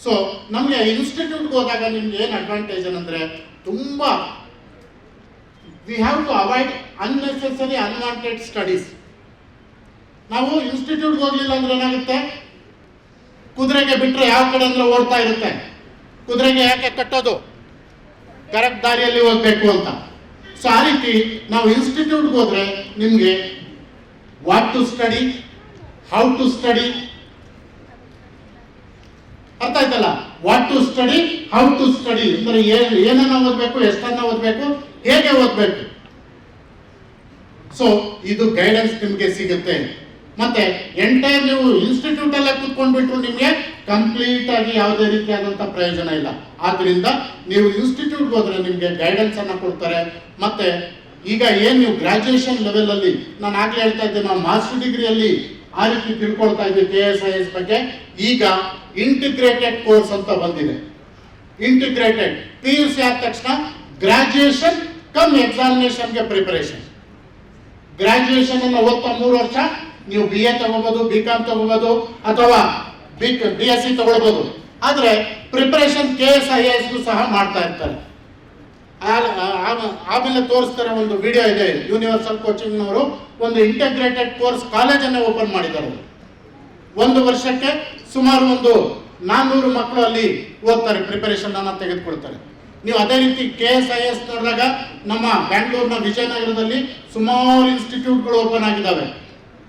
So ನಮಗೆ ಇನ್ಸ್ಟಿಟ್ಯೂಟ್ಗೆ ಹೋದಾಗ ನಿಮ್ಗೆ ಏನು ಅಡ್ವಾಂಟೇಜ್ ಏನಂದ್ರೆ ತುಂಬ we have to avoid unnecessary unwanted studies ನಾವು ಇನ್ಸ್ಟಿಟ್ಯೂಟ್ಗೆ ಹೋಗ್ಲಿಲ್ಲ ಅಂದ್ರೆ ಏನಾಗುತ್ತೆ? ಕುದುರೆಗೆ ಬಿಟ್ಟರೆ ಯಾವ ಕಡೆ ಅಂದ್ರೆ ಓಡ್ತಾ ಇರುತ್ತೆ? ಕುದುರೆಗೆ ಯಾಕೆ ಕಟ್ಟೋದು? ಕರೆಕ್ಟ್ ದಾರಿಯಲ್ಲಿ ಹೋಗ್ಬೇಕು ಅಂತ. ಸೊ ಆ ರೀತಿ ನಾವು ಇನ್ಸ್ಟಿಟ್ಯೂಟ್ಗೆ ಹೋದ್ರೆ ನಿಮಗೆ what to study how to study ಅರ್ಥ ಆಯ್ತಲ್ಲ what to study how to study ಅಂದ್ರೆ ಏನ್ ಏನನ್ನ ಓದ್ಬೇಕು, ಎಷ್ಟನ್ನ ಓದ್ಬೇಕು, ಹೇಗೆ ಓದ್ಬೇಕು? ಸೊ ಇದು ಗೈಡೆನ್ಸ್ ನಿಮಗೆ ಸಿಗುತ್ತೆ. ಮತ್ತೆ ಎಂಟೈರ್ ನೀವು ಇನ್ಸ್ಟಿಟ್ಯೂಟ್ ಅಲ್ಲೇ ಕುತ್ಕೊಂಡ್ಬಿಟ್ರು ನಿಮಗೆ ಕಂಪ್ಲೀಟ್ ಆಗಿ ಯಾವುದೇ ರೀತಿಯಾದಂಥ ಪ್ರಯೋಜನ ಇಲ್ಲ. ಆದ್ರಿಂದ ನೀವು ಇನ್ಸ್ಟಿಟ್ಯೂಟ್ಗೆ ಹೋದ್ರೆ ನಿಮಗೆ ಗೈಡೆನ್ಸ್ ಅನ್ನ ಕೊಡ್ತಾರೆ. ಮತ್ತೆ ಈಗ ಏನ್ ನೀವು ಗ್ರಾಜುಯೇಷನ್ ಲೆವೆಲ್ ಅಲ್ಲಿ, ನಾನು ಆಗ್ಲೇ ಹೇಳ್ತಾ ಇದ್ದೆ ನಾವು ಮಾಸ್ಟರ್ ಡಿಗ್ರಿಯಲ್ಲಿ ಆ ರೀತಿ ತಿಳ್ಕೊಳ್ತಾ ಇದ್ದೆ ಕೆ ಎಸ್ ಐ ಎಸ್ ಬಗ್ಗೆ. ಈಗ ಇಂಟಿಗ್ರೇಟೆಡ್ ಕೋರ್ಸ್ ಅಂತ ಬಂದಿದೆ. ಇಂಟಿಗ್ರೇಟೆಡ್ ಪಿ ಯು ಸಿ ಆದ ತಕ್ಷಣ ಗ್ರಾಜ್ಯುಯೇಷನ್ ಕಮ್ ಎಕ್ಸಾಮಿನೇಷನ್ಗೆ ಪ್ರಿಪರೇಷನ್ ಗ್ರಾಜ್ಯುಯೇಷನ್ ಅನ್ನು ಓದ್ತಾ ಮೂರು ವರ್ಷ, ನೀವು ಬಿ ಎ ತಗೋಬಹುದು ಬಿ ಕಾಮ್ ತಗೋಬಹುದು ಅಥವಾ ಬಿ ಬಿ ಎಸ್ ಸಿ ತಗೊಳ್ಬಹುದು ಆದ್ರೆ preparation K S I S ಸಹ ಮಾಡ್ತಾ ಇರ್ತಾರೆ. ಆಮೇಲೆ ತೋರಿಸ್ತಾರೆ ಒಂದು ವಿಡಿಯೋ ಇದೆ ಯೂನಿವರ್ಸಲ್ ಕೋಚಿಂಗ್ನವರು ಒಂದು ಇಂಟಗ್ರೇಟೆಡ್ ಕೋರ್ಸ್ ಕಾಲೇಜನ್ನು ಓಪನ್ ಮಾಡಿದ್ದಾರೆ. ಒಂದು ವರ್ಷಕ್ಕೆ ಸುಮಾರು ಒಂದು ನಾನ್ನೂರು ಮಕ್ಕಳು ಅಲ್ಲಿ ಓದ್ತಾರೆ ಪ್ರಿಪರೇಷನ್ ಅನ್ನ ತೆಗೆದುಕೊಳ್ತಾರೆ. ನೀವು ಅದೇ ರೀತಿ ಕೆ ಎಸ್ ಐ ಎಸ್ ನೋಡಿದಾಗ ನಮ್ಮ ಬ್ಯಾಂಗ್ಳೂರ್ನ ವಿಜಯನಗರದಲ್ಲಿ ಸುಮಾರು ಇನ್ಸ್ಟಿಟ್ಯೂಟ್ಗಳು ಓಪನ್ ಆಗಿದ್ದಾವೆ.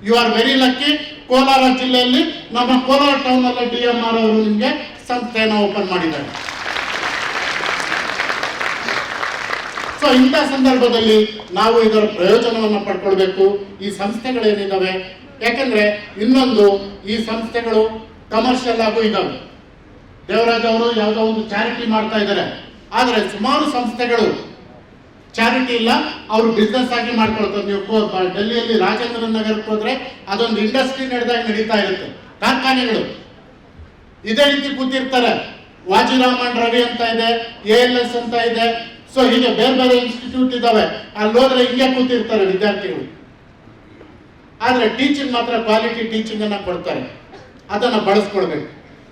You are very lucky Kolar ಜಿಲ್ಲೆಯಲ್ಲಿ ನಮ್ಮ ಕೋಲಾರ ಟೌನ್ ಅಲ್ಲಿ ಡಿ ಎಂ ಆರ್ ಅವರು ನಿಮಗೆ ಸಂಸ್ಥೆಯನ್ನು ಓಪನ್ ಮಾಡಿದ್ದಾರೆ. ಸೊ ಇಂಥ ಸಂದರ್ಭದಲ್ಲಿ ನಾವು ಇದರ ಪ್ರಯೋಜನವನ್ನು ಪಡ್ಕೊಳ್ಬೇಕು. ಈ ಸಂಸ್ಥೆಗಳೇನಿದಾವೆ? ಯಾಕಂದ್ರೆ ಇನ್ನೊಂದು ಈ ಸಂಸ್ಥೆಗಳು ಕಮರ್ಷಿಯಲ್ ಆಗು ಇದ್ದಾವೆ ದೇವರಾಜ್ ಅವರು ಯಾವುದೋ ಒಂದು ಚಾರಿಟಿ ಮಾಡ್ತಾ ಇದ್ದಾರೆ. ಆದ್ರೆ ಸುಮಾರು ಸಂಸ್ಥೆಗಳು ಚಾರಿಟಿ ಇಲ್ಲ, ಅವರು ಬಿಸ್ನೆಸ್ ಆಗಿ ಮಾಡ್ಕೊಳ್ತಾರೆ. ನೀವು ಡೆಲ್ಲಿಯಲ್ಲಿ ರಾಜೇಂದ್ರ ನಗರಕ್ಕೆ ಹೋದ್ರೆ ಅದೊಂದು ಇಂಡಸ್ಟ್ರಿ ನಡೆದಾಗ ನಡೀತಾ ಇರುತ್ತೆ. ಕಾರ್ಖಾನೆಗಳು. ಇದೇ ರೀತಿ ಕೂತಿರ್ತಾರೆ. ವಾಜಿರಾಮನ್ ರವಿ ಅಂತ ಇದೆ ಎ ಎಲ್ ಎಸ್ ಅಂತ ಇದೆ. ಸೊ ಹೀಗೆ ಬೇರೆ ಬೇರೆ ಇನ್ಸ್ಟಿಟ್ಯೂಟ್ ಇದಾವೆ. ಅಲ್ಲಿ ಹೋದ್ರೆ ಹಿಂಗೆ ಕೂತಿರ್ತಾರೆ ವಿದ್ಯಾರ್ಥಿಗಳು. ಆದ್ರೆ ಟೀಚಿಂಗ್ ಮಾತ್ರ ಕ್ವಾಲಿಟಿ ಟೀಚಿಂಗ್ ಅನ್ನ ಕೊಡ್ತಾರೆ. ಅದನ್ನ ಬಳಸ್ಕೊಳ್ಬೇಕು.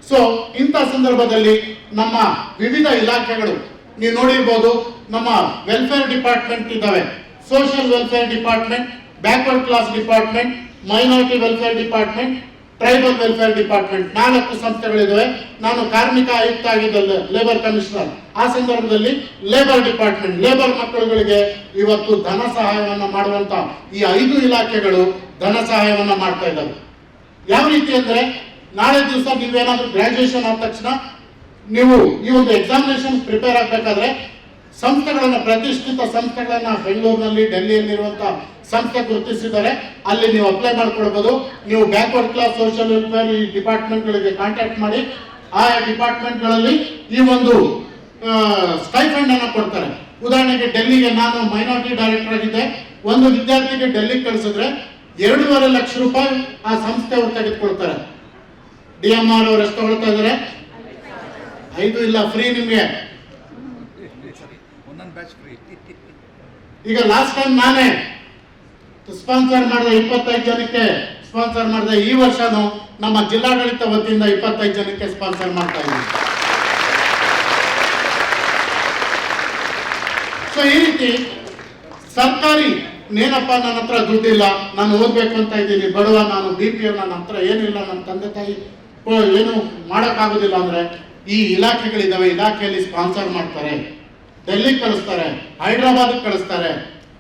ಸೊ ಇಂಥ ಸಂದರ್ಭದಲ್ಲಿ ನಮ್ಮ ವಿವಿಧ ಇಲಾಖೆಗಳು, ನೀವು ನೋಡಿರ್ಬೋದು, ನಮ್ಮ ವೆಲ್ಫೇರ್ ಡಿಪಾರ್ಟ್ಮೆಂಟ್ ಇದ್ದಾವೆ social welfare department backward class department minority welfare department tribal welfare department ನಾಲ್ಕು ಸಂಸ್ಥೆಗಳಿದ್ದಾವೆ ನಾನು ಕಾರ್ಮಿಕ ಆಯುಕ್ತ ಆಗಿದ್ದಲ್ಲ ಲೇಬರ್ ಕಮಿಷನರ್ ಆ ಸಂದರ್ಭದಲ್ಲಿ ಲೇಬರ್ ಡಿಪಾರ್ಟ್ಮೆಂಟ್ ಲೇಬರ್ ಮಕ್ಕಳುಗಳಿಗೆ ಇವತ್ತು ಧನ ಸಹಾಯವನ್ನು ಮಾಡುವಂತ ಈ ಐದು ಇಲಾಖೆಗಳು ಧನ ಸಹಾಯವನ್ನು ಮಾಡ್ತಾ ಇದ್ದಾರೆ. ಯಾವ ರೀತಿ ಅಂದರೆ ನಾಳೆ ದಿವಸ ನೀವೇನಾದರೂ ಗ್ರಾಜುಯೇಷನ್ ಆದ ತಕ್ಷಣ ನೀವು ಈ ಒಂದು ಎಕ್ಸಾಮಿನೇಷನ್ ಪ್ರಿಪೇರ್ ಆಗಬೇಕಾದ್ರೆ ಸಂಸ್ಥೆಗಳನ್ನು, ಪ್ರತಿಷ್ಠಿತ ಸಂಸ್ಥೆಗಳನ್ನು ಬೆಂಗಳೂರಿನಲ್ಲಿ ಡೆಲ್ಲಿಯಲ್ಲಿರುವಂಥ ಸಂಸ್ಥೆ ಗುರುತಿಸಿದ್ದಾರೆ. ಅಲ್ಲಿ ನೀವು ಅಪ್ಲೈ ಮಾಡ್ಕೊಳ್ಬೋದು. ನೀವು ಬ್ಯಾಕ್ವರ್ಡ್ ಕ್ಲಾಸ್ ಸೋಷಿಯಲ್ ವೆಲ್ಫೇರ್ ಈ ಡಿಪಾರ್ಟ್ಮೆಂಟ್ಗಳಿಗೆ ಕಾಂಟ್ಯಾಕ್ಟ್ ಮಾಡಿ. ಆಯಾ ಡಿಪಾರ್ಟ್ಮೆಂಟ್ಗಳಲ್ಲಿ ಈ ಒಂದು ಸ್ಟೈಫಂಡ್ ಅನ್ನು ಕೊಡ್ತಾರೆ. ಉದಾಹರಣೆಗೆ ಡೆಲ್ಲಿಗೆ ನಾನು ಮೈನಾರಿಟಿ ಡೈರೆಕ್ಟರ್ ಆಗಿದ್ದೆ. ಒಂದು ವಿದ್ಯಾರ್ಥಿಗೆ ಡೆಲ್ಲಿಗೆ ಕಳಿಸಿದ್ರೆ ಎರಡೂವರೆ ಲಕ್ಷ ರೂಪಾಯಿ ಆ ಸಂಸ್ಥೆಯವರು ತೆಗೆದುಕೊಳ್ತಾರೆ. ಡಿ ಎಂ ಆರ್ ಅವ್ರು ಎಷ್ಟು ತಗೊಳ್ತಾ ಇದಾರೆ? ಐದು ಇಲ್ಲ ಫ್ರೀ ನಿಮಗೆ. ಈಗ ಲಾಸ್ಟ್ ಟೈಮ್ ನಾನೇ ಸ್ಪಾನ್ಸರ್ ಮಾಡಿದೆ ಇಪ್ಪತ್ತೈದು ಜನಕ್ಕೆ ಸ್ಪಾನ್ಸರ್ ಮಾಡಿದೆ ಈ ವರ್ಷನೂ ನಮ್ಮ ಜಿಲ್ಲಾಡಳಿತ ವತಿಯಿಂದ ಇಪ್ಪತ್ತೈದು ಜನಕ್ಕೆ ಸ್ಪಾನ್ಸರ್ ಮಾಡ್ತಾ ಇದ್ದೀವಿ ಸೊ ಈ ಸರ್ಕಾರಿ ಏನಪ್ಪ ನನ್ನ ಹತ್ರ ದುಡ್ಡಿಲ್ಲ ನಾನು ಓದ್ಬೇಕು ಅಂತ ಇದ್ದೀನಿ. ಬಡವ, ನಾನು ಬಿ ಪಿ ನನ್ನ ಹತ್ರ ಏನಿಲ್ಲ ನನ್ನ ತಂದೆ ತಾಯಿ ಏನು ಮಾಡೋಕ್ಕಾಗೋದಿಲ್ಲ ಅಂದ್ರೆ ಈ ಇಲಾಖೆಗಳಿದಾವೆ ಇಲಾಖೆಯಲ್ಲಿ ಸ್ಪಾನ್ಸರ್ ಮಾಡ್ತಾರೆ. ಡೆಲ್ಲಿ ಕಳಿಸ್ತಾರೆ. ಹೈದ್ರಾಬಾದಿಗೆ ಕಳಿಸ್ತಾರೆ.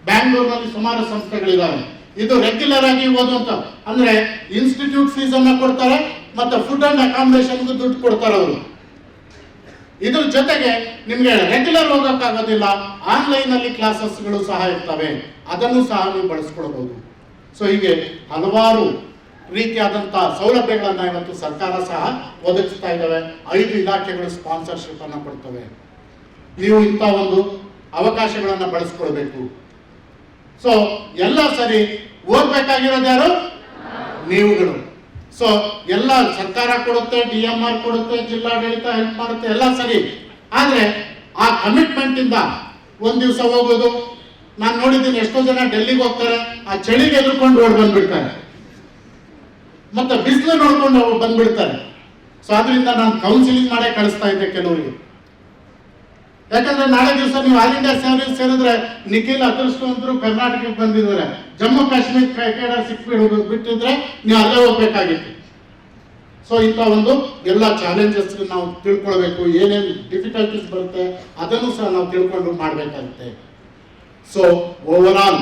ಬ್ಯಾಂಗ್ಳೂರ್ನಲ್ಲಿ ಸುಮಾರು ಸಂಸ್ಥೆಗಳಿದಾವೆ ಇದು ರೆಗ್ಯುಲರ್ ಆಗಿ ಓದುವಂತ ಅಂದ್ರೆ ಇನ್ಸ್ಟಿಟ್ಯೂಟ್ ಫೀಸ್ ಅನ್ನ ಕೊಡ್ತಾರೆ ಮತ್ತೆ ಫುಡ್ ಅಂಡ್ ಅಕಾಮಿಡೇಷನ್ಗೂ ದುಡ್ಡು ಕೊಡ್ತಾರೆ ಅವರು. ಇದ್ರ ಜೊತೆಗೆ ನಿಮಗೆ ರೆಗ್ಯುಲರ್ ಹೋಗೋಕ್ಕಾಗೋದಿಲ್ಲ ಆನ್ಲೈನ್ ಅಲ್ಲಿ ಕ್ಲಾಸಸ್ಗಳು ಸಹ ಇರ್ತವೆ. ಅದನ್ನು ಸಹ ನೀವು ಬಳಸ್ಕೊಳ್ಬಹುದು. ಸೊ ಹೀಗೆ ಹಲವಾರು ರೀತಿಯಾದಂಥ ಸೌಲಭ್ಯಗಳನ್ನ ಇವತ್ತು ಸರ್ಕಾರ ಸಹ ಒದಗಿಸ್ತಾ ಇದ್ದಾವೆ. ಐದು ಇಲಾಖೆಗಳು ಸ್ಪಾನ್ಸರ್ಶಿಪ್ ಅನ್ನ ಕೊಡ್ತವೆ. ನೀವು ಇಂಥ ಒಂದು ಅವಕಾಶಗಳನ್ನು ಬಳಸ್ಕೊಳ್ಬೇಕು. ಸೊ ಎಲ್ಲ ಸರಿ, ಓದ್ಬೇಕಾಗಿರೋದು ಯಾರು? ನೀವುಗಳು. ಸೊ ಎಲ್ಲ ಸರ್ಕಾರ ಕೊಡುತ್ತೆ, ಡಿ ಎಂ ಆರ್ ಕೊಡುತ್ತೆ, ಜಿಲ್ಲಾಡಳಿತ ಹೆಲ್ಪ್ ಮಾಡುತ್ತೆ, ಎಲ್ಲ ಸರಿ. ಆದ್ರೆ ಆ ಕಮಿಟ್ಮೆಂಟ್ ಇಂದ ಒಂದ್ ದಿವಸ ಹೋಗೋದು, ನಾನು ನೋಡಿದ್ದೀನಿ ಎಷ್ಟೋ ಜನ ಡೆಲ್ಲಿಗೆ ಹೋಗ್ತಾರೆ, ಆ ಚಳಿಗೆ ಎದುರ್ಕೊಂಡು ಓಡ್ ಬಂದ್ಬಿಡ್ತಾರೆ. ಮತ್ತೆ ಬಿಸಿಲು ನೋಡ್ಕೊಂಡು ಬಂದ್ಬಿಡ್ತಾರೆ. ಸೊ ಅದರಿಂದ ನಾನು ಕೌನ್ಸಿಲಿಂಗ್ ಮಾಡೇ ಕಳಿಸ್ತಾ ಇದ್ದೆ ಕೆಲವರಿಗೆ. ಯಾಕಂದ್ರೆ ನಾಳೆ ದಿವಸ ನೀವು ಆಲ್ ಇಂಡಿಯಾ ಸರ್ವಿಸ್ ಸೇರಿದ್ರೆ ನಿಖಿಲ್ ಅದೃಷ್ಟವಂತರು ಕರ್ನಾಟಕಕ್ಕೆ ಬಂದಿದ್ದಾರೆ. ಜಮ್ಮು ಕಾಶ್ಮೀರ ಕ್ರೈಟೇರಿಯಾ ಸಿಕ್ಬಿಟ್ಟು ಬಿಟ್ಟಿದ್ರೆ ನೀವು ಅಲ್ಲೇ ಹೋಗ್ಬೇಕಾಗಿತ್ತು. ಸೊ ಇಂಥ ಒಂದು ಎಲ್ಲ ಚಾಲೆಂಜಸ್ ನಾವು ತಿಳ್ಕೊಳ್ಬೇಕು. ಏನೇನು ಡಿಫಿಕಲ್ಟೀಸ್ ಬರುತ್ತೆ ಅದನ್ನು ಸಹ ನಾವು ತಿಳ್ಕೊಂಡು ಮಾಡಬೇಕಾಗುತ್ತೆ. ಸೊ ಓವರ್ ಆಲ್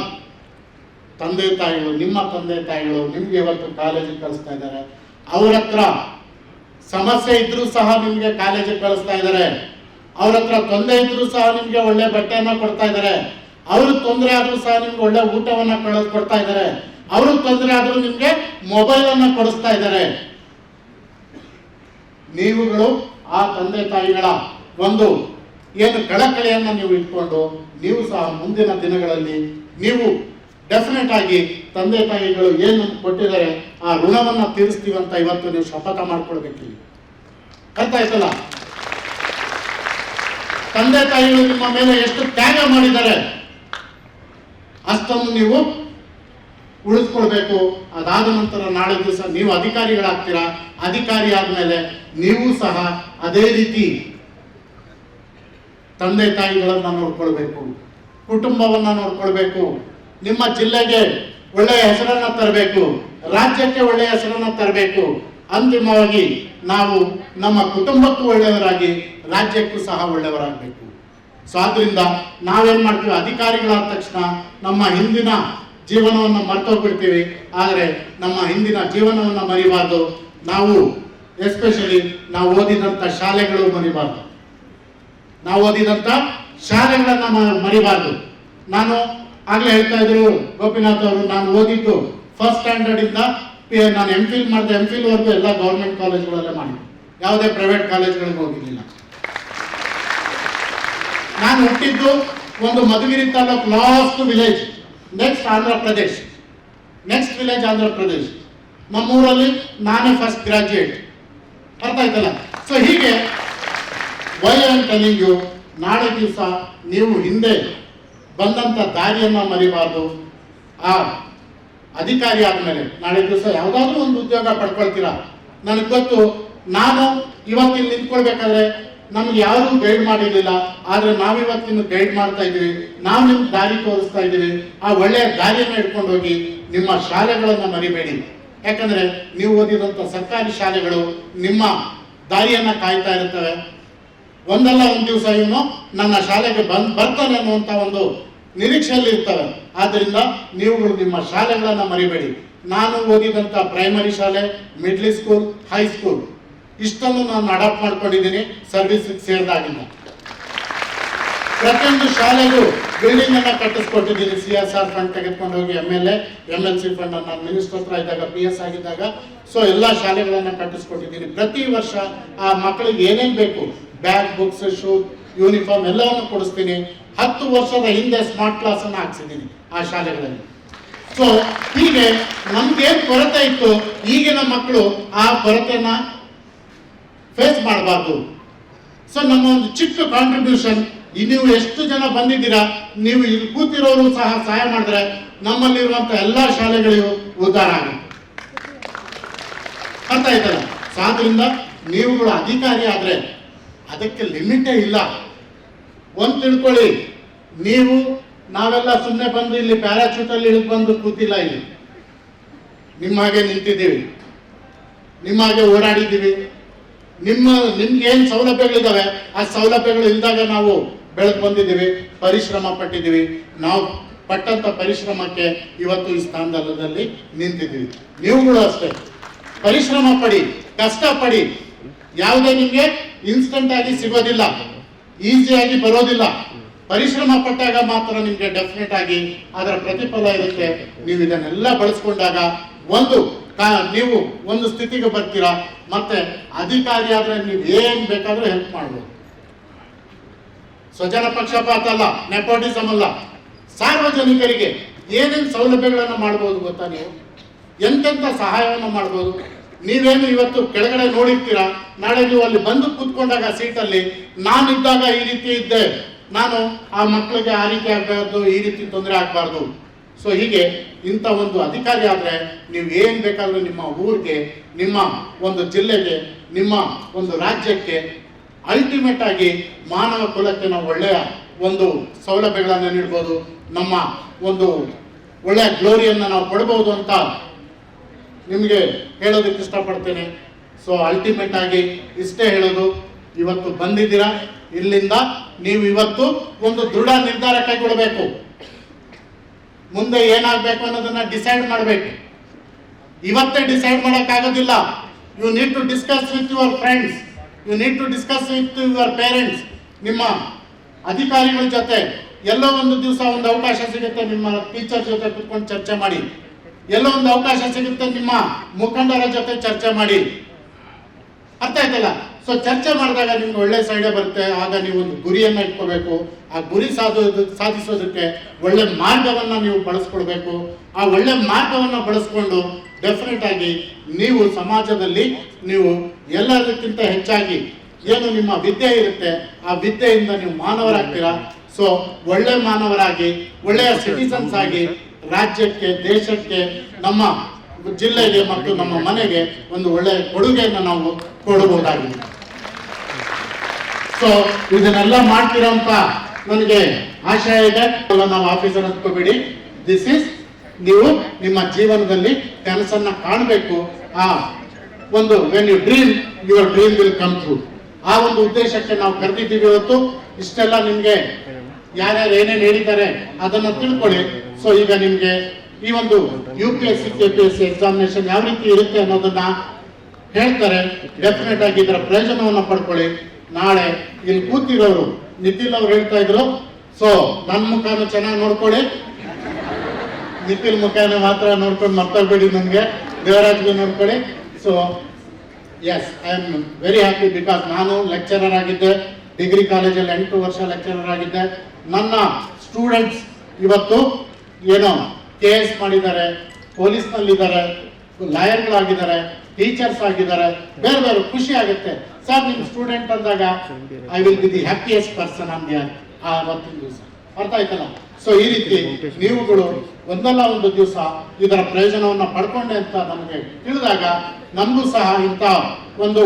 ತಂದೆ ತಾಯಿಗಳು, ನಿಮ್ಮ ತಂದೆ ತಾಯಿಗಳು ನಿಮ್ಗೆ ಇವತ್ತು ಕಾಲೇಜಿಗೆ ಕಳಿಸ್ತಾ ಇದ್ದಾರೆ? ಅವ್ರ ಹತ್ರ ಸಮಸ್ಯೆ ಇದ್ರೂ ಸಹ ನಿಮ್ಗೆ ಕಾಲೇಜಿಗೆ ಕಳಿಸ್ತಾ ಇದ್ದಾರೆ. ಅವ್ರ ಹತ್ರ ತೊಂದರೆ ಇದ್ರು ಸಹ ನಿಮ್ಗೆ ಒಳ್ಳೆ ಬಟ್ಟೆಯನ್ನ ಕೊಡ್ತಾ ಇದ್ದಾರೆ ಅವ್ರಿಗೆ ತೊಂದರೆ ಆದ್ರೂ ಸಹ ನಿಮ್ಗೆ ಒಳ್ಳೆ ಊಟವನ್ನ ಕೊಡ್ತಾ ಇದ್ದಾರೆ ಅವ್ರಿಗೆ ತೊಂದರೆ ಆದ್ರೂ ನಿಮ್ಗೆ ಮೊಬೈಲ್ ಅನ್ನ ಕೊಡಿಸ್ತಾ ಇದ್ದಾರೆ ನೀವುಗಳು ಆ ತಂದೆ ತಾಯಿಗಳ ಒಂದು ಏನು ಕಳಕಳಿಯನ್ನ ನೀವು ಇಟ್ಕೊಂಡು ನೀವು ಸಹ ಮುಂದಿನ ದಿನಗಳಲ್ಲಿ ನೀವು ಡೆಫಿನೆಟ್ ಆಗಿ ತಂದೆ ತಾಯಿಗಳು ಏನು ಕೊಟ್ಟಿದ್ದಾರೆ ಆ ಋಣವನ್ನ ಅಂತ ಇವತ್ತು ನೀವು ಶಪಥ ಮಾಡ್ಕೊಳ್ಬೇಕು ಕರ್ತಾ ಆಯ್ತಲ್ಲ? ತಂದೆ ತಾಯಿಗಳು ನಿಮ್ಮ ಮೇಲೆ ಎಷ್ಟು ತ್ಯಾಗ ಮಾಡಿದ್ದಾರೆ, ಅಷ್ಟನ್ನು ನೀವು ಉಳಿಸ್ಕೊಳ್ಬೇಕು. ಅದಾದ ನಂತರ ನಾಳೆ ದಿವಸ ನೀವು ಅಧಿಕಾರಿಗಳಾಗ್ತೀರಾ? ಅಧಿಕಾರಿ ಆದ್ಮೇಲೆ ನೀವು ಸಹ ಅದೇ ರೀತಿ ತಂದೆ ತಾಯಿಗಳನ್ನ ನೋಡ್ಕೊಳ್ಬೇಕು, ಕುಟುಂಬವನ್ನ ನೋಡ್ಕೊಳ್ಬೇಕು, ನಿಮ್ಮ ಜಿಲ್ಲೆಗೆ ಒಳ್ಳೆಯ ಹೆಸರನ್ನ ತರಬೇಕು, ರಾಜ್ಯಕ್ಕೆ ಒಳ್ಳೆಯ ಹೆಸರನ್ನ ತರಬೇಕು. ಅಂತಿಮವಾಗಿ ನಾವು ನಮ್ಮ ಕುಟುಂಬಕ್ಕೂ ಒಳ್ಳೆಯವರಾಗಿ ರಾಜ್ಯಕ್ಕೂ ಸಹ ಒಳ್ಳೆಯವರಾಗಬೇಕು. ಸೊ ಆದ್ರಿಂದ ನಾವೇನ್ ಮಾಡ್ತೀವಿ? ಅಧಿಕಾರಿಗಳಾದ ತಕ್ಷಣ ನಮ್ಮ ಹಿಂದಿನ ಜೀವನವನ್ನು ಮರ್ತೋಗ್ಬಿಡ್ತೀವಿ. ಆದರೆ ನಮ್ಮ ಹಿಂದಿನ ಜೀವನವನ್ನು ಮರಿಬಾರ್ದು. ನಾವು ಎಸ್ಪೆಷಲಿ ನಾವು ಓದಿದಂಥ ಶಾಲೆಗಳು ಮರಿಬಾರ್ದು. ನಾವು ಓದಿದಂಥ ಶಾಲೆಗಳನ್ನು ಮರಿಬಾರ್ದು. ನಾನು ಆಗಲೇ ಹೇಳ್ತಾ ಇದ್ರು ಗೋಪಿನಾಥ್ ಅವರು, ನಾನು ಓದಿದ್ದು ಫಸ್ಟ್ ಸ್ಟ್ಯಾಂಡರ್ಡ್ ಇಂದ ಪಿ- ನಾನು ಎಂ ಫಿಲ್ ಮಾಡಿದೆ ಎಂ ಫಿಲ್ವರೆಗೂ ಎಲ್ಲ ಗೌರ್ಮೆಂಟ್ ಕಾಲೇಜ್ಗಳಲ್ಲೇ ಮಾಡಿದ್ದೆ. ಯಾವುದೇ ಪ್ರೈವೇಟ್ ಕಾಲೇಜ್ಗಳಿಗೆ ಹೋಗಿರಲಿಲ್ಲ. ನಾನು ಹುಟ್ಟಿದ್ದು ಒಂದು Madhugiri taluk last village next Andhra Pradesh next village Andhra Pradesh ನಮ್ಮೂರಲ್ಲಿ ನಾನೇ ಫಸ್ಟ್ ಗ್ರಾಜ್ಯುಯೇಟ್ ಅರ್ಥ ಆಯ್ತಲ್ಲ? ಸೊ ಹೀಗೆ ವೈ ಆಮ್ ಟೆಲಿಂಗ್ ಯು ನಾಳೆ ದಿವಸ ನೀವು ಹಿಂದೆ ಬಂದಂತ ದಾರಿಯನ್ನು ಮರಿಬಾರ್ದು. ಆ ಅಧಿಕಾರಿ ಆದಮೇಲೆ ನಾಳೆ ದಿವಸ ಯಾವುದಾದ್ರೂ ಒಂದು ಉದ್ಯೋಗ ಪಡ್ಕೊಳ್ತೀರಾ? ನನಗೆ ಗೊತ್ತು, ನಾನು ಇವತ್ತಿನ ನಿಂತ್ಕೊಳ್ಬೇಕಾದ್ರೆ ನಮ್ಗೆ ಯಾರು ಗೈಡ್ ಮಾಡಿರ್ಲಿಲ್ಲ, ಆದ್ರೆ ನಾವಿವತ್ತಿನ ಗೈಡ್ ಮಾಡ್ತಾ ಇದ್ದೀವಿ. ನಾವು ನಿಮ್ಗೆ ದಾರಿ ತೋರಿಸ್ತಾ ಇದ್ದೀವಿ. ಆ ಒಳ್ಳೆಯ ದಾರಿಯನ್ನ ಇಟ್ಕೊಂಡು ಹೋಗಿ ನಿಮ್ಮ ಶಾಲೆಗಳನ್ನು ಮರಿಬೇಡಿ. ಯಾಕಂದ್ರೆ ನೀವು ಓದಿದಂತ ಸರ್ಕಾರಿ ಶಾಲೆಗಳು ನಿಮ್ಮ ದಾರಿಯನ್ನ ಕಾಯ್ತಾ ಇರ್ತವೆ ಒಂದಲ್ಲ ಒಂದು ದಿವಸ ಇವನು ನನ್ನ ಶಾಲೆಗೆ ಬಂದ್ ಬರ್ತಾನೆ ಅನ್ನುವಂಥ ಒಂದು ನಿರೀಕ್ಷೆಯಲ್ಲಿ ಇರ್ತವೆ. ಆದ್ದರಿಂದ ನೀವುಗಳು ನಿಮ್ಮ ಶಾಲೆಗಳನ್ನು ಮರಿಬೇಡಿ. ನಾನು ಓದಿದಂಥ ಪ್ರೈಮರಿ ಶಾಲೆ ಮಿಡ್ಲ್ ಸ್ಕೂಲ್ ಹೈಸ್ಕೂಲ್ ಇಷ್ಟನ್ನು ನಾನು ಅಡಾಪ್ಟ್ ಮಾಡ್ಕೊಂಡಿದ್ದೀನಿ. ಸರ್ವಿಸ್ ಸೇರಿದಾಗಿಂದ. ಪ್ರತಿಯೊಂದು ಶಾಲೆಗೂ ಬಿಲ್ಡಿಂಗ್ ಅನ್ನ ಕಟ್ಟಿಸ್ಕೊಟ್ಟಿದ್ದೀನಿ. ಸಿ ಎಸ್ ಆರ್ ಫಂಡ್ ತೆಗೆದುಕೊಂಡು ಹೋಗಿ M L A M L C fund ನಾನು ಮಿನಿಸ್ಟರ್ ಹತ್ರ ಇದ್ದಾಗ ಪಿ ಎಸ್ ಆಗಿದ್ದಾಗ. ಸೊ ಎಲ್ಲ ಶಾಲೆಗಳನ್ನ ಕಟ್ಟಿಸ್ಕೊಟ್ಟಿದ್ದೀನಿ. ಪ್ರತಿ ವರ್ಷ ಆ ಮಕ್ಕಳಿಗೆ ಏನೇನು ಬೇಕು ಬ್ಯಾಗ್ ಬುಕ್ಸ್ ಶೂ ಯೂನಿಫಾರ್ಮ್ ಎಲ್ಲವನ್ನು ಕೊಡಿಸ್ತೀನಿ. ಹತ್ತು ವರ್ಷದ ಹಿಂದೆ ಸ್ಮಾರ್ಟ್ ಕ್ಲಾಸ್ ಅನ್ನ ಹಾಕ್ಸಿದ್ದೀನಿ ಆ ಶಾಲೆಗಳಲ್ಲಿ. ಸೊ ಹೀಗೆ ನಮ್ಗೇನು ಕೊರತೆ ಇತ್ತು, ಈಗಿನ ಮಕ್ಕಳು ಆ ಕೊರತೆನ ಫೇಸ್ ಮಾಡಬಾರ್ದು. ಸೊ ನಮ್ಮ ಒಂದು ಚಿಕ್ಕ ಕಾಂಟ್ರಿಬ್ಯೂಷನ್ ನೀವು ಎಷ್ಟು ಜನ ಬಂದಿದ್ದೀರಾ, ನೀವು ಇಲ್ಲಿ ಕೂತಿರೋರು ಸಹ ಸಹಾಯ ಮಾಡಿದ್ರೆ ನಮ್ಮಲ್ಲಿರುವಂತ ಎಲ್ಲಾ ಶಾಲೆಗಳಿಗೂ ಉದ್ಧಾರ ಆಗುತ್ತೆ. ಅರ್ಥ ಆಯ್ತಲ್ಲ? ಸೊ ನೀವುಗಳು ಅಧಿಕಾರಿ ಆದ್ರೆ ಅದಕ್ಕೆ ಲಿಮಿಟೇ ಇಲ್ಲ. ಒಂದ್ ತಿಳ್ಕೊಳ್ಳಿ, ನೀವು ನಾವೆಲ್ಲ ಸುಮ್ಮನೆ ಬಂದು ಇಲ್ಲಿ ಪ್ಯಾರಾಚೂಟ್ ಅಲ್ಲಿ ಇಳಿದು ಬಂದು ಕೂತಿಲ್ಲ ಇಲ್ಲಿ. ನಿಮ್ಮ ಹಾಗೆ ನಿಂತಿದ್ದೀವಿ. ನಿಮ್ಮ ಹಾಗೆ ಓಡಾಡಿದ್ದೀವಿ. ನಿಮ್ಮ, ನಿಮ್ಗೆ ಏನ್ ಸೌಲಭ್ಯಗಳಿದ್ದಾವೆ ಆ ಸೌಲಭ್ಯಗಳು ಇಲ್ದಾಗ ನಾವು ಬೆಳೆದು ಬಂದಿದ್ದೀವಿ, ಪರಿಶ್ರಮ ಪಟ್ಟಿದ್ದೀವಿ. ನಾವು ಪಟ್ಟಂತ ಪರಿಶ್ರಮಕ್ಕೆ ಇವತ್ತು ಈ ಸ್ಥಾನದಲ್ಲಿ ನಿಂತಿದ್ದೀವಿ. ನೀವುಗಳು ಅಷ್ಟೇ. ಪರಿಶ್ರಮ ಪಡಿ, ಕಷ್ಟ ಪಡಿ. ಯಾವುದೇ ನಿಮಗೆ ಇನ್ಸ್ಟಂಟ್ ಆಗಿ ಸಿಗೋದಿಲ್ಲ. ಈಸಿಯಾಗಿ ಬರೋದಿಲ್ಲ. ಪರಿಶ್ರಮ ಪಟ್ಟಾಗ ಮಾತ್ರ ನಿಮಗೆ ಡೆಫಿನೆಟ್ ಆಗಿ ಅದರ ಪ್ರತಿಫಲ ಇರುತ್ತೆ. ನೀವು ಇದನ್ನೆಲ್ಲ ಬಳಸ್ಕೊಂಡಾಗ ಒಂದು ನೀವು ಒಂದು ಸ್ಥಿತಿಗೆ ಬರ್ತೀರಾ, ಮತ್ತೆ ಅಧಿಕಾರಿ ಆದ್ರೆ ನೀವು ಏನ್ ಬೇಕಾದ್ರೂ ಹೆಲ್ಪ್ ಮಾಡ್ಬೋದು. ಸ್ವಜನ ಪಕ್ಷಪಾತ ಅಲ್ಲ ನೆಪೋಟಿಸಮ್ ಅಲ್ಲ. ಸಾರ್ವಜನಿಕರಿಗೆ ಏನೇನು ಸೌಲಭ್ಯಗಳನ್ನು ಮಾಡ್ಬೋದು ಗೊತ್ತಾ ನೀವು? ಎಂತೆಂಥ ಸಹಾಯವನ್ನು ಮಾಡ್ಬೋದು? ನೀವೇನು ಇವತ್ತು ಕೆಳಗಡೆ ನೋಡಿರ್ತೀರಾ? ನಾಳೆ ನೀವು ಅಲ್ಲಿ ಬಂದು ಕೂತ್ಕೊಂಡಾಗ ಸೀಟಲ್ಲಿ ನಾನಿದ್ದಾಗ ಈ ರೀತಿ ಇದ್ದೆ. ನಾನು ಆ ಮಕ್ಕಳಿಗೆ ಆ ರೀತಿ ಆಗಬಾರ್ದು, ಈ ರೀತಿ ತೊಂದರೆ ಆಗಬಾರ್ದು. ಸೊ ಹೀಗೆ ಇಂಥ ಒಂದು ಅಧಿಕಾರಿ ಆದರೆ ನೀವು ಏನು ಬೇಕಾದರೂ ನಿಮ್ಮ ಊರಿಗೆ, ನಿಮ್ಮ ಒಂದು ಜಿಲ್ಲೆಗೆ, ನಿಮ್ಮ ಒಂದು ರಾಜ್ಯಕ್ಕೆ ಅಲ್ಟಿಮೇಟ್ ಆಗಿ ಮಾನವ ಕುಲಕ್ಕೆ ನಾವು ಒಳ್ಳೆಯ ಒಂದು ಸೌಲಭ್ಯಗಳನ್ನು ನೀಡ್ಬೋದು. ನಮ್ಮ ಒಂದು ಒಳ್ಳೆಯ ಗ್ಲೋರಿಯನ್ನು ನಾವು ಕೊಡ್ಬೋದು ಅಂತ ನಿಮಗೆ ಹೇಳೋದಕ್ಕೆ ಇಷ್ಟಪಡ್ತೇನೆ. ಸೊ ಅಲ್ಟಿಮೇಟ್ ಆಗಿ ಇಷ್ಟೇ ಹೇಳೋದು. ಇವತ್ತು ಬಂದಿದ್ದೀರಾ? ಇಲ್ಲಿಂದ ನೀವು ಇವತ್ತು ಒಂದು ದೃಢ ನಿರ್ಧಾರ ಕೈಗೊಳ್ಳಬೇಕು. ಮುಂದೆ ಏನಾಗಬೇಕು ಅನ್ನೋದನ್ನ ಡಿಸೈಡ್ ಮಾಡಬೇಕು. ಇವತ್ತೇ ಡಿಸೈಡ್ ಮಾಡೋಕ್ಕಾಗೋದಿಲ್ಲ. You need to discuss with your friends you need to discuss with your parents ನಿಮ್ಮ ಅಧಿಕಾರಿಗಳ ಜೊತೆ ಎಲ್ಲೋ ಒಂದು ದಿವಸ ಒಂದು ಅವಕಾಶ ಸಿಗುತ್ತೆ. ನಿಮ್ಮ ಟೀಚರ್ ಜೊತೆ ಕುತ್ಕೊಂಡು ಚರ್ಚೆ ಮಾಡಿ. ಎಲ್ಲೋ ಒಂದು ಅವಕಾಶ ಸಿಗುತ್ತೆ ನಿಮ್ಮ ಮುಖಂಡರ ಜೊತೆ ಚರ್ಚೆ ಮಾಡಿ. ಅರ್ಥ ಆಯ್ತಲ್ಲ? ಸೊ ಚರ್ಚೆ ಮಾಡಿದಾಗ ನಿಮ್ಗೆ ಒಳ್ಳೆ ಸೈಡೆ ಬರುತ್ತೆ. ಆಗ ನೀವು ಒಂದು ಗುರಿಯನ್ನ ಇಟ್ಕೋಬೇಕು. ಆ ಗುರಿ ಸಾಧು, ಸಾಧಿಸೋದಕ್ಕೆ ಒಳ್ಳೆ ಮಾರ್ಗವನ್ನ ನೀವು ಬಳಸ್ಕೊಡ್ಬೇಕು ಆ ಒಳ್ಳೆ ಮಾರ್ಗವನ್ನ ಬಳಸ್ಕೊಂಡು ಡೆಫಿನೆಟ್ ಆಗಿ ನೀವು ಸಮಾಜದಲ್ಲಿ ನೀವು ಎಲ್ಲದಕ್ಕಿಂತ ಹೆಚ್ಚಾಗಿ ಏನು ನಿಮ್ಮ ವಿದ್ಯೆ ಇರುತ್ತೆ, ಆ ವಿದ್ಯೆಯಿಂದ ನೀವು ಮಾನವರಾಗ್ತೀರಾ? ಸೊ ಒಳ್ಳೆ ಮಾನವರಾಗಿ, ಒಳ್ಳೆಯ ಸಿಟಿಸನ್ಸ್ ಆಗಿ ರಾಜ್ಯಕ್ಕೆ, ದೇಶಕ್ಕೆ, ನಮ್ಮ ಜಿಲ್ಲೆಗೆ ಮತ್ತು ನಮ್ಮ ಮನೆಗೆ ಒಂದು ಒಳ್ಳೆಯ ಕೊಡುಗೆಯನ್ನು ನಾವು ಕೊಡಬಹುದಾಗಿದೆ. ಸೊ ಇದನ್ನೆಲ್ಲ ಮಾಡ್ತಿರೋಂತ ನನಗೆ ಆಶಯ ಇದೆ. ನಾವು ಆಫೀಸರ್ ಅಂದ್ಕೋಬೇಡಿ ದಿಸ್ ಇಸ್ ನೀವು ನಿಮ್ಮ ಜೀವನದಲ್ಲಿ ಕನಸನ್ನ ಕಾಣಬೇಕು. ಆ ಒಂದು when you dream your dream will come through ಆ ಒಂದು ಉದ್ದೇಶಕ್ಕೆ ನಾವು ಕರೆದಿದ್ದೀವಿ ಇವತ್ತು. ಇಷ್ಟೆಲ್ಲ ನಿಮ್ಗೆ ಯಾರ್ಯಾರು ಏನೇನು ಹೇಳಿದ್ದಾರೆ ಅದನ್ನ ತಿಳ್ಕೊಳ್ಳಿ. ಸೊ ಈಗ ನಿಮಗೆ ಈ ಒಂದು U P S C K P S C examination ಯಾವ ರೀತಿ ಇರುತ್ತೆ ಅನ್ನೋದನ್ನ ಹೇಳ್ತಾರೆ. ಡೆಫಿನೆಟ್ ಆಗಿ ಇದರ ಪ್ರಯೋಜನವನ್ನು ಪಡ್ಕೊಳ್ಳಿ. ನಾಳೆ ಇಲ್ಲಿ ಕೂತಿರೋರು ನಿತಿಲ್ ಅವ್ರು ಹೇಳ್ತಾ ಇದ್ರು. ಸೊ ನನ್ನ ಮುಖಾನು ಚೆನ್ನಾಗಿ ನೋಡ್ಕೊಳ್ಳಿ. ನಿತಿಲ್ ಮುಖಾನ ಮಾತ್ರ ನೋಡ್ಕೊಂಡು ಮರ್ತೋಗ್ಬೇಡಿ ನನಗೆ. ದೇವರಾಜ್ಗೆ ನೋಡ್ಕೊಳ್ಳಿ. So S I am very happy because ನಾನು ಲೆಕ್ಚರರ್ ಆಗಿದ್ದೆ. ಡಿಗ್ರಿ ಕಾಲೇಜಲ್ಲಿ ಎಂಟು ವರ್ಷ ಲೆಕ್ಚರರ್ ಆಗಿದ್ದೆ. ನನ್ನ ಸ್ಟೂಡೆಂಟ್ಸ್ ಇವತ್ತು ಏನೋ ಕೆ ಎಸ್ ಮಾಡಿದ್ದಾರೆ, ಪೊಲೀಸ್ನಲ್ಲಿದ್ದಾರೆ, ಲಾಯರ್ಗಳಾಗಿದ್ದಾರೆ, ಟೀಚರ್ಸ್ ಆಗಿದ್ದಾರೆ, ಬೇರೆ ಬೇರೆ ಖುಷಿ ಆಗುತ್ತೆ. ಸರ್, ನಿಮ್ಮ ಸ್ಟೂಡೆಂಟ್ ಅಂದಾಗ I will be the happiest person the ಆ ಅವತ್ತಿನ ದಿವಸ. ಅರ್ಥ ಆಯ್ತಲ್ಲ? ಸೊ ಈ ರೀತಿ ನೀವುಗಳು ಒಂದಲ್ಲ ಒಂದು ದಿವಸ ಇದರ ಪ್ರಯೋಜನವನ್ನ ಪಡ್ಕೊಂಡೆ ಅಂತ ನಮಗೆ ತಿಳಿದಾಗ ನಮಗೂ ಸಹ ಇಂಥ ಒಂದು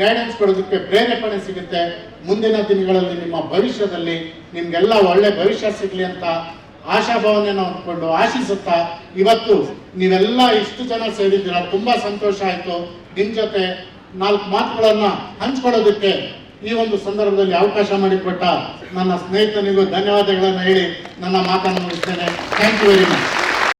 ಗೈಡೆನ್ಸ್ ಕೊಡೋದಕ್ಕೆ ಪ್ರೇರೇಪಣೆ ಸಿಗುತ್ತೆ. ಮುಂದಿನ ದಿನಗಳಲ್ಲಿ ನಿಮ್ಮ ಭವಿಷ್ಯದಲ್ಲಿ ನಿಮ್ಗೆಲ್ಲ ಒಳ್ಳೆ ಭವಿಷ್ಯ ಸಿಗ್ಲಿ ಅಂತ ಆಶಾಭಾವನೆಯನ್ನು ಹೊಂದ್ಕೊಂಡು ಆಶಿಸುತ್ತಾ ಇವತ್ತು ನೀವೆಲ್ಲ ಇಷ್ಟು ಜನ ಸೇರಿದ್ದೀರ, ತುಂಬಾ ಸಂತೋಷ ಆಯಿತು. ನಿಮ್ ಜೊತೆ ನಾಲ್ಕು ಮಾತುಗಳನ್ನ ಹಂಚ್ಕೊಳ್ಳೋದಕ್ಕೆ ಈ ಒಂದು ಸಂದರ್ಭದಲ್ಲಿ ಅವಕಾಶ ಮಾಡಿಕೊಟ್ಟ ನನ್ನ ಸ್ನೇಹಿತನಿಗೂ ಧನ್ಯವಾದಗಳನ್ನು ಹೇಳಿ ನನ್ನ ಮಾತನ್ನು ಮುಗಿಸ್ತೇನೆ. Thank you very much